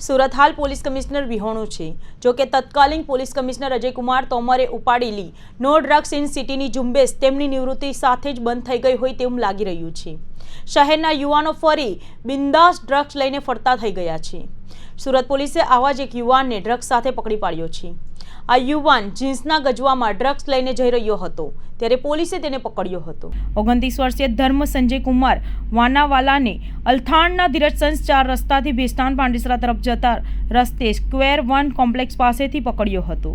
સુરત હાલ police commissioner વિહોણું છે. જોકે તત્કાલીન પોલીસ કમિશનર અજયકુમાર તોમરે ઉપાડેલી નો ડ્રગ્સ ઇન સિટીની ઝુંબેશ તેમની નિવૃત્તિ સાથે જ બંધ થઈ ગઈ હોય તેવું લાગી રહ્યું છે. શહેરના યુવાનો ફરી બિંદાસ ડ્રગ્સ લઈને ફરતા થઈ ગયા છે. સુરત પોલીસે આવા જ એક યુવાનને ડ્રગ્સ સાથે પકડી પાડ્યો છે. આ યુવાન જીન્સના ગજવામાં ડ્રગ્સ લઈને જઈ રહ્યો હતો, ત્યારે પોલીસે તેને પકડ્યો હતો. ઓગણત્રીસ વર્ષીય ધર્મ સંજય કુમાર વાનાવાલાને અલથાણના ધીરજસંસ ચાર રસ્તાથી ભેસ્તાન પાંડેસરા તરફ જતા રસ્તે સ્ક્વેર વન કોમ્પ્લેક્સ પાસેથી પકડ્યો હતો.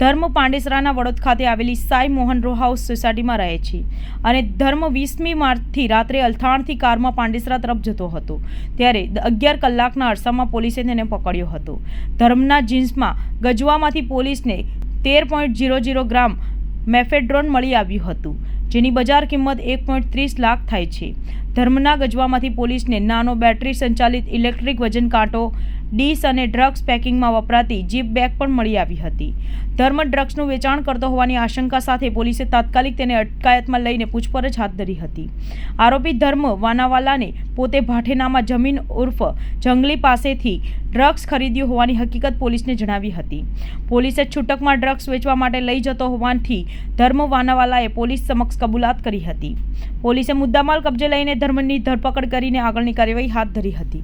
ધર્મ પાંડેસરાના વડોદ ખાતે આવેલી સાઈ મોહન રો હાઉસ સોસાયટીમાં રહે છે અને ધર્મ વીસમી માર્ચથી રાત્રે અલથાણથી કારમાં પાંડેસરા તરફ જતો હતો. ત્યારે અગિયાર કલાકના અરસામાં પોલીસે તેને પકડ્યો હતો. ધર્મના જીન્સમાં ગજવામાંથી પોલીસને તેર point zero zero gram mephedrone મળી આવ્યું હતું, જેની બજાર કિંમત એક પોઈન્ટ ત્રીસ લાખ થાય છે. ધર્મના ગજવામાંથી પોલીસને નાનો બેટરી સંચાલિત ઇલેક્ટ્રિક વજન કાંટો ડીશ અને ડ્રગ્સ પેકિંગમાં વપરાતી જીપ બેગ પણ મળી આવી હતી. ધર્મ ડ્રગ્સનું વેચાણ કરતો હોવાની આશંકા સાથે પોલીસે તાત્કાલિક તેને અટકાયતમાં લઈને પૂછપરછ હાથ ધરી હતી. આરોપી ધર્મ વાનાવાલાને પોતે ભાઠેનામાં જમીન ઉર્ફ જંગલી પાસેથી ડ્રગ્સ ખરીદ્યું હોવાની હકીકત પોલીસને જણાવી હતી. પોલીસે છૂટકમાં ડ્રગ્સ વેચવા માટે લઈ જતો હોવાથી ધર્મ વાનાવાલાએ પોલીસ સમક્ષ કબૂલાત કરી હતી. પોલીસે મુદ્દામાલ કબજે લઈને ધર્મની ધરપકડ કરીને આગળની કાર્યવાહી હાથ ધરી હતી.